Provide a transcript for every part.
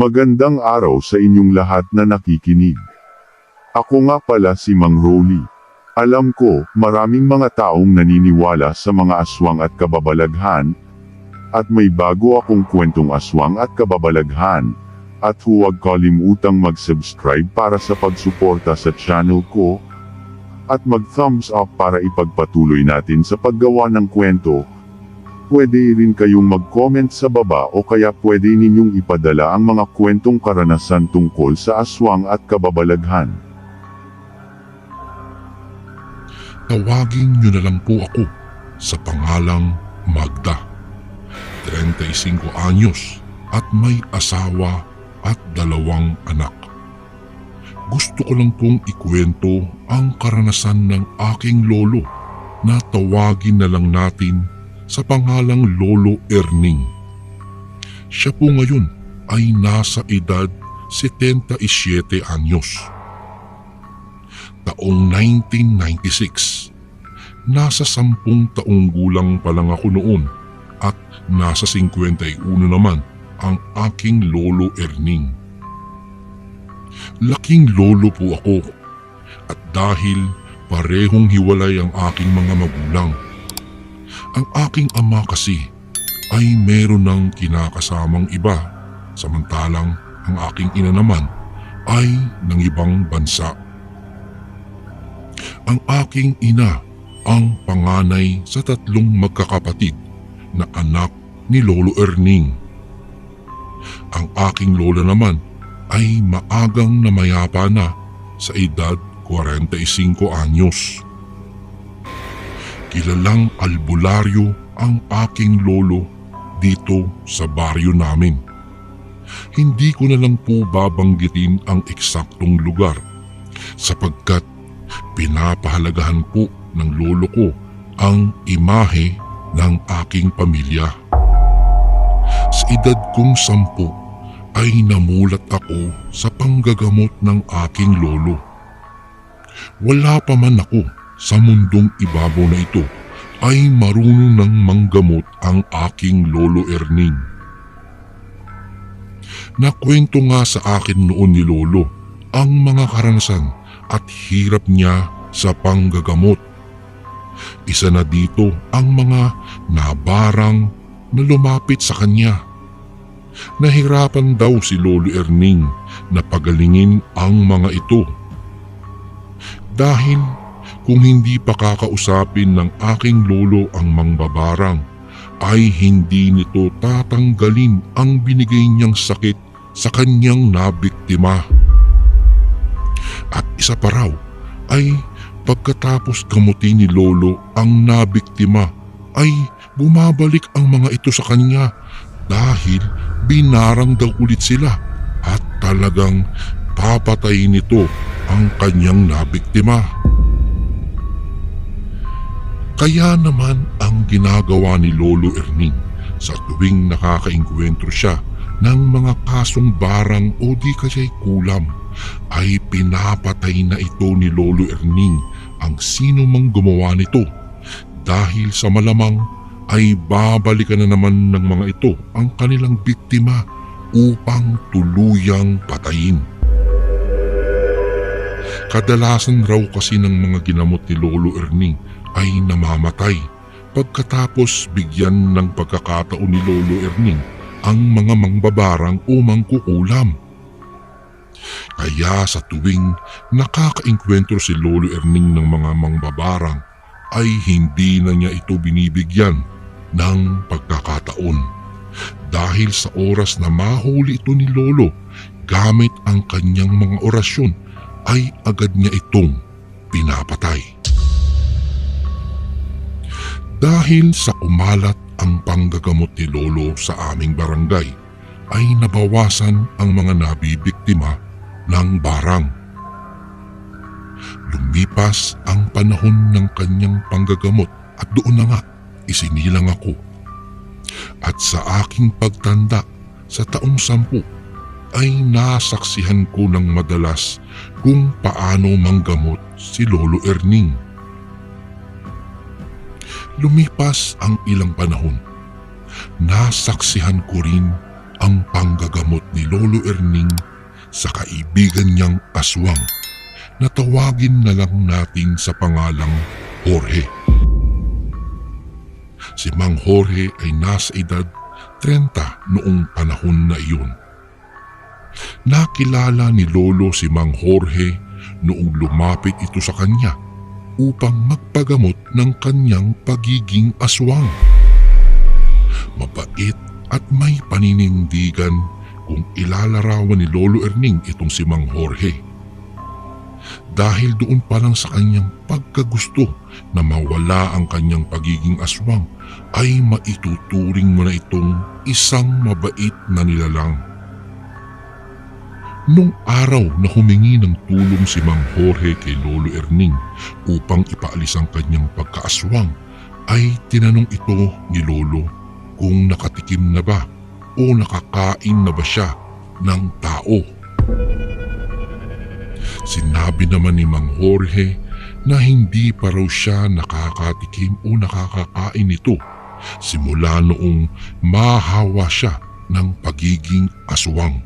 Magandang araw sa inyong lahat na nakikinig. Ako nga pala si Mang Rolly. Alam ko, maraming mga taong naniniwala sa mga aswang at kababalaghan, at may bago akong kwentong aswang at kababalaghan, at huwag kalimutang mag-subscribe para sa pagsuporta sa channel ko, at mag-thumbs up para ipagpatuloy natin sa paggawa ng kwento. Pwede rin kayong mag-comment sa baba o kaya pwede ninyong ipadala ang mga kwentong karanasan tungkol sa aswang at kababalaghan. Tawagin niyo na lang po ako sa pangalang Magda. 35 anyos at may asawa at dalawang anak. Gusto ko lang pong ikwento ang karanasan ng aking lolo na tawagin na lang natin sa pangalang Lolo Erning. Siya po ngayon ay nasa edad 77 anyos taong 1996. Nasa sampung taong gulang pa lang ako noon at nasa 51 naman ang aking lolo Erning. Laking lolo po ako at dahil parehong hiwalay ang aking mga magulang. Ang aking ama kasi ay meron ng kinakasamang iba samantalang ang aking ina naman ay ng ibang bansa. Ang aking ina ang panganay sa tatlong magkakapatid na anak ni Lolo Erning. Ang aking lola naman ay maagang namayapa na sa edad 45 anyos. Kilalang albularyo ang aking lolo dito sa baryo namin. Hindi ko na lang po babanggitin ang eksaktong lugar sapagkat pinapahalagahan po ng lolo ko ang imahe ng aking pamilya. Sa edad kong sampu ay namulat ako sa panggagamot ng aking lolo. Wala pa man ako sa mundong ibabaw na ito ay marunong ng manggamot ang aking lolo Erning. Nakwento nga sa akin noon ni lolo ang mga karanasan at hirap niya sa panggagamot. Isa na dito ang mga nabarang na lumapit sa kanya. Nahirapan daw si Lolo Erning na pagalingin ang mga ito. Dahil kung hindi pa kakausapin ng aking lolo ang mangbabarang, ay hindi nito tatanggalin ang binigay niyang sakit sa kanyang nabiktima. At isa pa raw ay pagkatapos gamutin ni Lolo ang nabiktima ay bumabalik ang mga ito sa kanya dahil binarang daw ulit sila at talagang papatayin nito ang kanyang nabiktima. Kaya naman ang ginagawa ni Lolo Erning sa tuwing nakakaingkwentro siya ng mga kasong barang o di kaya'y kulam ay pinapatay na ito ni Lolo Erning ang sino mang gumawa nito dahil sa malamang ay babalikan na naman ng mga ito ang kanilang biktima upang tuluyang patayin. Kadalasan raw kasi ng mga ginamot ni Lolo Erning ay namamatay pagkatapos bigyan ng pagkakataon ni Lolo Erning ang mga mangbabarang o mangkukulam. Kaya sa tuwing nakakainkwentro si Lolo Erning ng mga mangbabarang ay hindi na niya ito binibigyan ng pagkakataon. Dahil sa oras na mahuli ito ni Lolo gamit ang kanyang mga orasyon ay agad niya itong pinapatay. Dahil sa umalat ang panggagamot ni Lolo sa aming barangay ay nabawasan ang mga nabibiktima ng barang. Lumipas ang panahon ng kanyang panggagamot at doon na nga isinilang ako. At sa aking pagtanda sa taong sampu ay nasaksihan ko ng madalas kung paano manggamot si Lolo Erning. Lumipas ang ilang panahon. Nasaksihan ko rin ang panggagamot ni Lolo Erning sa kaibigan niyang aswang na tawagin na lang natin sa pangalang Jorge. Si Mang Jorge ay nasa edad 30 noong panahon na iyon. Nakilala ni Lolo si Mang Jorge noong lumapit ito sa kanya upang magpagamot ng kanyang pagiging aswang. Mabait at may paninindigan kung ilalarawan ni Lolo Erning itong si Mang Jorge. Dahil doon pa lang sa kanyang pagkagusto na mawala ang kanyang pagiging aswang ay maituturing mo na itong isang mabait na nilalang. Nung araw na humingi ng tulong si Mang Jorge kay Lolo Erning upang ipaalis ang kanyang pagkaaswang, ay tinanong ito ni Lolo kung nakatikim na ba o nakakain na ba siya ng tao. Sinabi naman ni Mang Jorge na hindi pa raw siya nakakatikim o nakakakain nito simula noong mahawa siya ng pagiging aswang.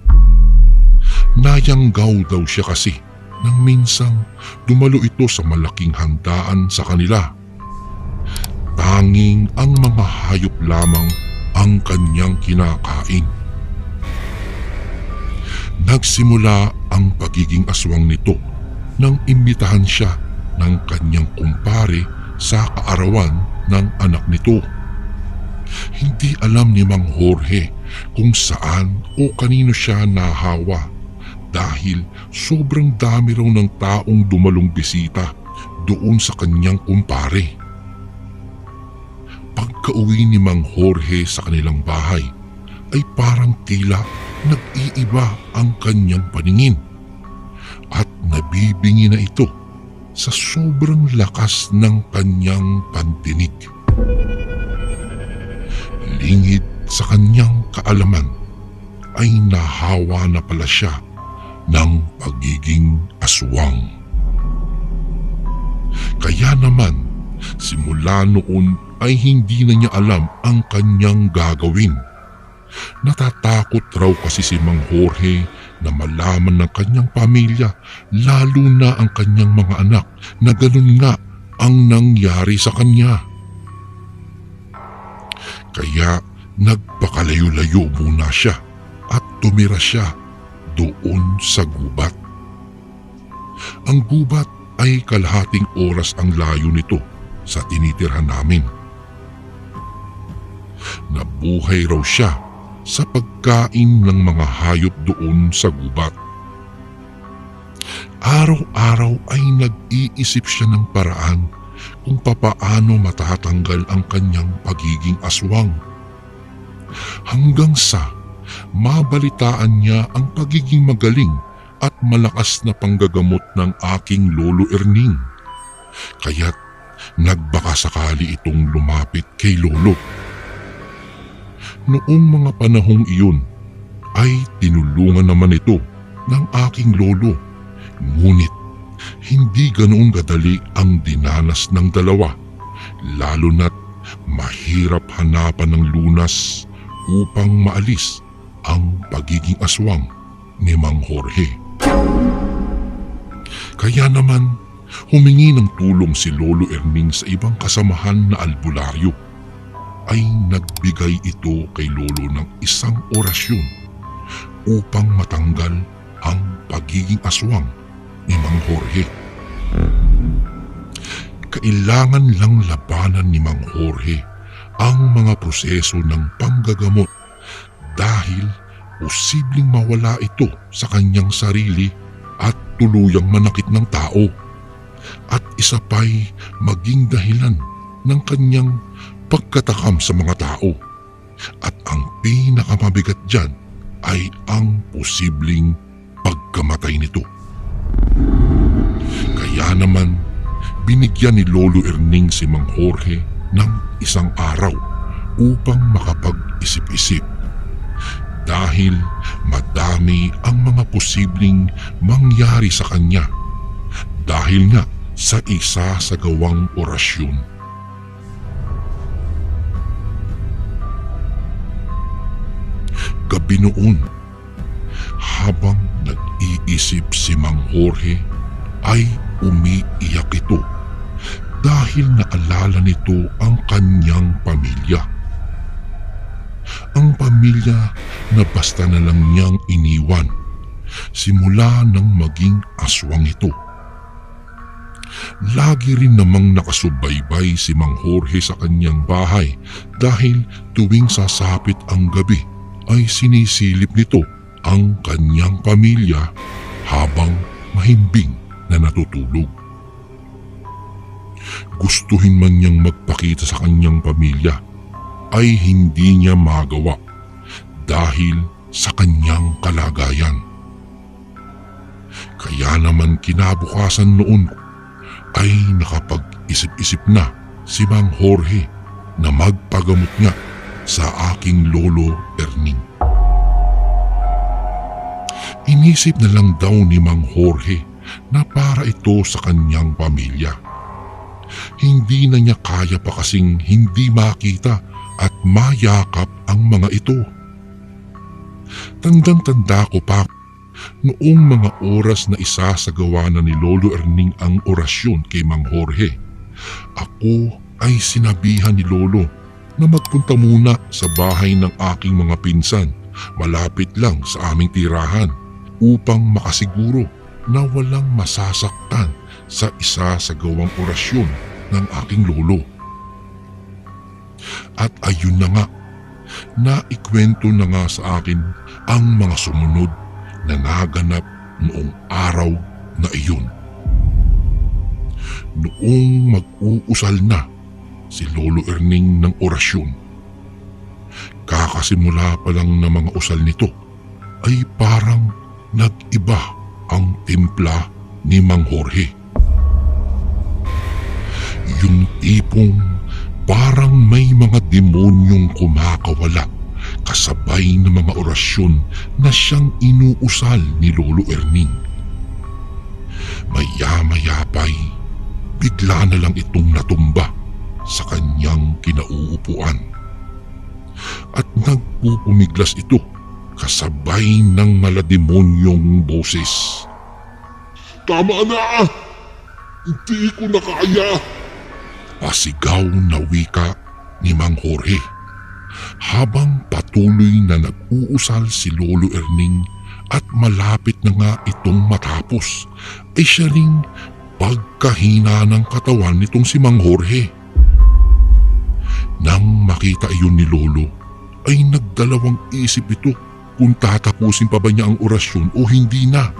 Nayanggaw daw siya kasi nang minsang dumalo ito sa malaking handaan sa kanila. Tanging ang mga hayop lamang ang kanyang kinakain. Nagsimula ang pagiging aswang nito nang imbitahan siya ng kanyang kumpare sa kaarawan ng anak nito. Hindi alam ni Mang Jorge kung saan o kanino siya nahawa dahil sobrang dami raw ng taong dumalong bisita doon sa kanyang kumpare. Pagka-uwi ni Mang Jorge sa kanilang bahay ay parang tila nag-iiba ang kanyang paningin at nabibingi na ito sa sobrang lakas ng kanyang pantinig. Lingid sa kanyang kaalaman ay nahawa na pala siya ng pagiging aswang. Kaya naman, simula noon ay hindi na niya alam ang kanyang gagawin. Natatakot raw kasi si Mang Jorge na malaman ng kanyang pamilya, lalo na ang kanyang mga anak, na ganun nga ang nangyari sa kanya. Kaya nagpakalayo-layo muna siya at tumira siya doon sa gubat. Ang gubat ay kalahating oras ang layo nito sa tinitirhan namin. Nabuhay raw siya sa pagkain ng mga hayop doon sa gubat. Araw-araw ay nag-iisip siya ng paraan kung papaano matatanggal ang kanyang pagiging aswang. Hanggang sa mabalitaan niya ang pagiging magaling at malakas na panggagamot ng aking lolo Erning. Kaya't nagbaka sakali itong lumapit kay lolo. Noong mga panahong iyon ay tinulungan naman ito ng aking lolo. Ngunit hindi ganoon kadali ang dinanas ng dalawa lalo na't mahirap hanapan ng lunas upang maalis ang pagiging aswang ni Mang Jorge. Kaya naman humingi ng tulong si Lolo Erning sa ibang kasamahan na albularyo ay nagbigay ito kay Lolo ng isang orasyon upang matanggal ang pagiging aswang ni Mang Jorge. Kailangan lang labanan ni Mang Jorge ang mga proseso ng panggagamot dahil posibleng mawala ito sa kanyang sarili at tuluyang manakit ng tao. At isa pa'y maging dahilan ng kanyang pagkatakam sa mga tao. At ang pinakamabigat dyan ay ang posibleng pagkamatay nito. Kaya naman, binigyan ni Lolo Erning si Mang Jorge ng isang araw upang makapag-isip-isip dahil madami ang mga posibleng mangyari sa kanya dahil nga sa isa sa gawang orasyon. gabi noon. Habang nag-iisip si Mang Jorge ay umiiyak ito dahil naalala nito ang kanyang pamilya. Ang pamilya na basta na lang niyang iniwan simula nang maging aswang ito. Lagi rin namang nakasubaybay si Mang Jorge sa kanyang bahay dahil tuwing sasapit ang gabi ay sinisilip nito ang kanyang pamilya habang mahimbing na natutulog. Gustuhin man niyang magpakita sa kanyang pamilya ay hindi niya magawa dahil sa kanyang kalagayan. Kaya naman kinabukasan noon ay nakapag-isip-isip na si Mang Jorge na magpagamot nga sa aking lolo Erning. Inisip na lang daw ni Mang Jorge na para ito sa kanyang pamilya. Hindi na niya kaya pa kasing hindi makita mayakap ang mga ito. Tandang-tanda ko pa noong mga oras na isasagawa na ni Lolo Erning ang orasyon kay Mang Jorge. Ako ay sinabihan ni Lolo na magpunta muna sa bahay ng aking mga pinsan malapit lang sa aming tirahan upang makasiguro na walang masasaktan sa isa sa gawang orasyon ng aking lolo. At ayun na nga, naikwento na nga sa akin ang mga sumunod na naganap noong araw na iyon. Noong mag-uusal na si Lolo Erning ng orasyon, kakasimula pa lang ng mga usal nito ay parang nag-iba ang timpla ni Mang Jorge. Yung tipong parang may mga demonyong kumakawala kasabay ng mga orasyon na siyang inuusal ni Lolo Erning. Maya-maya pa'y bigla na lang itong natumba sa kanyang kinauupuan. At nagpupumiglas ito kasabay ng malademonyong boses. Tama na! Hindi ko na kaya! Pasigaw na wika ni Mang Jorge habang patuloy na nag-uusal si Lolo Erning at malapit na nga itong matapos ay siya ring pagkahina ng katawan nitong si Mang Jorge. Nang makita iyon ni Lolo ay nagdalawang isip ito kung tatapusin pa ba niya ang orasyon o hindi na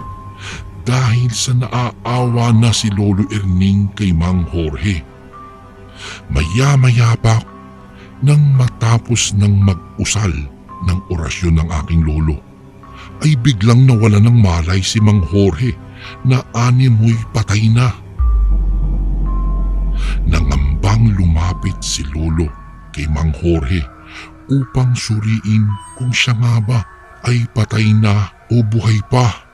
dahil sa naaawa na si Lolo Erning kay Mang Jorge. Maya-maya pa nang matapos ng mag-usal ng orasyon ng aking lolo, ay biglang nawala ng malay si Mang Jorge na animoy patay na. Nangambang lumapit si lolo kay Mang Jorge upang suriin kung siya nga ba ay patay na o buhay pa.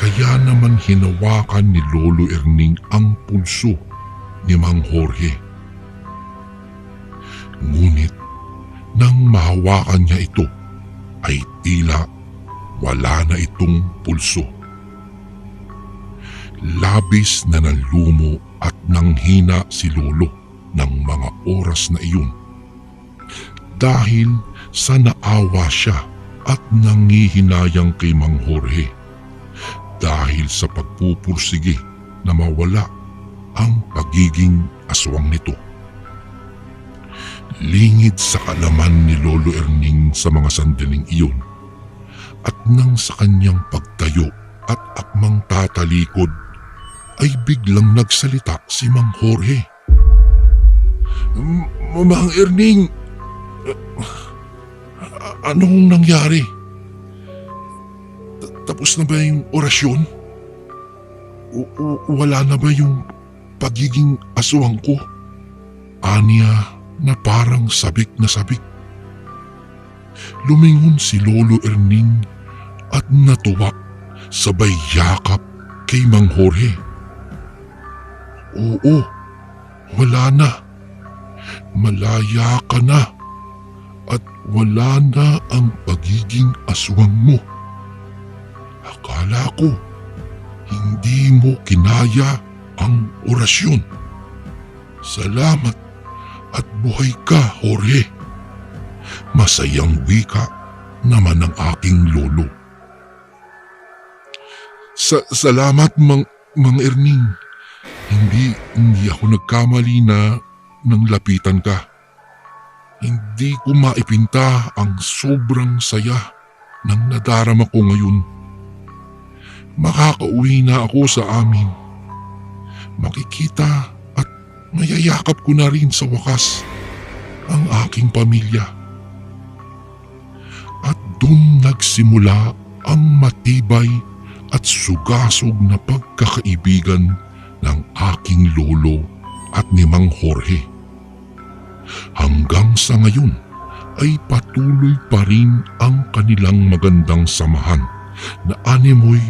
Kaya naman hinawakan ni Lolo Erning ang pulso ni Mang Jorge. Ngunit nang mahawakan niya ito ay tila wala na itong pulso. Labis na nanlumo at nanghina si Lolo ng mga oras na iyon. Dahil sa naawa siya at nangihinayang kay Mang Jorge. Dahil sa pagpupursige na mawala ang pagiging aswang nito. Lingid sa kalaman ni Lolo Erning sa mga sandaling iyon at nang sa kanyang pagtayo at akmang tatalikod ay biglang nagsalita si Mang Jorge. "M- Mang Erning, anong nangyari? Ta- Tapos na ba yung orasyon? O- wala na ba yung pagiging aswang ko? Anya na parang sabik na sabik. Lumingon si Lolo Erning at natuwa sabay yakap kay Mang Jorge. Oo, wala na. Malaya ka na. At wala na ang pagiging aswang mo. Akala ko, hindi mo kinaya ang orasyon. Salamat at buhay ka, Jorge. Masayang wika naman ng aking lolo. Sa salamat, Mang, Mang Erning. Hindi, hindi ako nagkamali na nang lapitan ka. Hindi ko maipinta ang sobrang saya ng nadarama ko ngayon. Makakauwi na ako sa amin. Makikita mayayakap ko na rin sa wakas ang aking pamilya. At dun nagsimula ang matibay at sugasog na pagkakaibigan ng aking lolo at ni Mang Jorge. Hanggang sa ngayon ay patuloy pa rin ang kanilang magandang samahan na animoy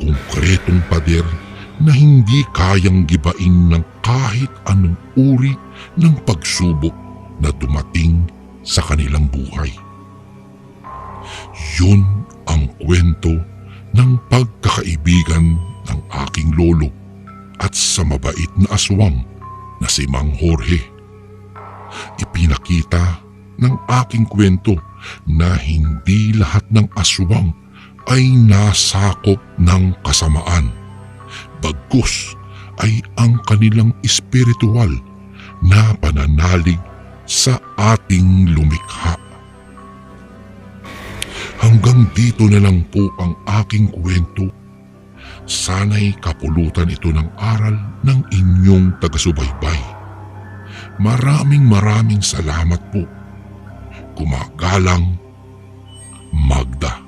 konkretong pader na hindi kayang gibain ng kahit anong uri ng pagsubok na dumating sa kanilang buhay. Yun ang kwento ng pagkakaibigan ng aking lolo at sa mabait na aswang na si Mang Jorge. Ipinakita ng aking kwento na hindi lahat ng aswang ay nasakop ng kasamaan. Bagkus ay ang kanilang espiritual na pananalig sa ating lumikha. Hanggang dito na lang po ang aking kwento. Sana'y kapulutan ito ng aral ng inyong taga-subaybay. Maraming maraming salamat po. Gumagalang Magda.